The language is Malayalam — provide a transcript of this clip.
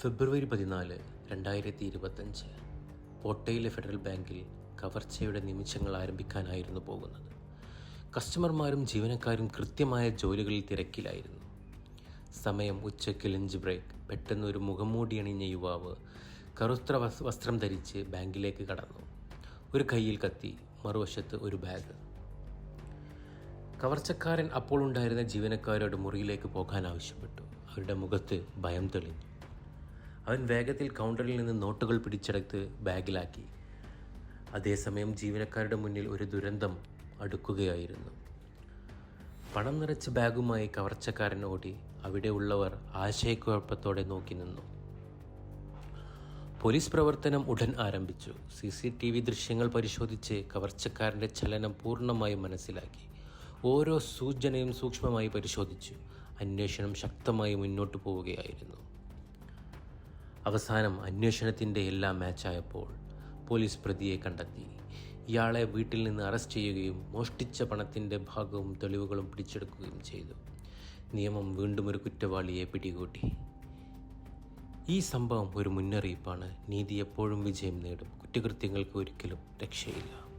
ഫെബ്രുവരി പതിനാല് രണ്ടായിരത്തി ഇരുപത്തഞ്ച് കോട്ടയിലെ ഫെഡറൽ ബാങ്കിൽ കവർച്ചയുടെ നിമിഷങ്ങൾ ആരംഭിക്കാനായിരുന്നു പോകുന്നത്. കസ്റ്റമർമാരും ജീവനക്കാരും കൃത്യമായ ജോലികളിൽ തിരക്കിലായിരുന്നു. സമയം ഉച്ചയ്ക്ക് ലഞ്ച് ബ്രേക്ക്. പെട്ടെന്ന് ഒരു മുഖംമൂടി അണിഞ്ഞ യുവാവ് കറുത്ത വസ്ത്രം ധരിച്ച് ബാങ്കിലേക്ക് കടന്നു. ഒരു കയ്യിൽ കത്തി മറുവശത്ത് ഒരു ബാഗ്. കവർച്ചക്കാരൻ അപ്പോൾ ഉണ്ടായിരുന്ന ജീവനക്കാരോട് മുറിയിലേക്ക് പോകാൻ ആവശ്യപ്പെട്ടു. അവരുടെ മുഖത്ത് ഭയം തെളിഞ്ഞു. അവൻ വേഗത്തിൽ കൗണ്ടറിൽ നിന്ന് നോട്ടുകൾ പിടിച്ചെടുത്ത് ബാഗിലാക്കി. അതേസമയം ജീവനക്കാരുടെ മുന്നിൽ ഒരു ദുരന്തം അടുക്കുകയായിരുന്നു. പണം നിറച്ച ബാഗുമായി കവർച്ചക്കാരൻ ഓടി അവിടെയുള്ളവർ ആശയക്കുഴപ്പത്തോടെ നോക്കി നിന്നു. പോലീസ് പ്രവർത്തനം ഉടൻ ആരംഭിച്ചു. സി സി ടി വി ദൃശ്യങ്ങൾ പരിശോധിച്ച് കവർച്ചക്കാരന്റെ ചലനം പൂർണമായും മനസ്സിലാക്കി. ഓരോ സൂചനയും സൂക്ഷ്മമായി പരിശോധിച്ചു. അന്വേഷണം ശക്തമായി മുന്നോട്ട് പോവുകയായിരുന്നു. അവസാനം അന്വേഷണത്തിന്റെ എല്ലാം മാച്ചായപ്പോൾ പോലീസ് പ്രതിയെ കണ്ടെത്തി. ഇയാളെ വീട്ടിൽ നിന്ന് അറസ്റ്റ് ചെയ്യുകയും മോഷ്ടിച്ച പണത്തിന്റെ ഭാഗവും തെളിവുകളും പിടിച്ചെടുക്കുകയും ചെയ്തു. നിയമം വീണ്ടും ഒരു കുറ്റവാളിയെ പിടികൂട്ടി ഈ സംഭവം ഒരു മുന്നറിയിപ്പാണ്. നീതി എപ്പോഴും വിജയം നേടും. കുറ്റകൃത്യങ്ങൾക്ക് ഒരിക്കലും രക്ഷയില്ല.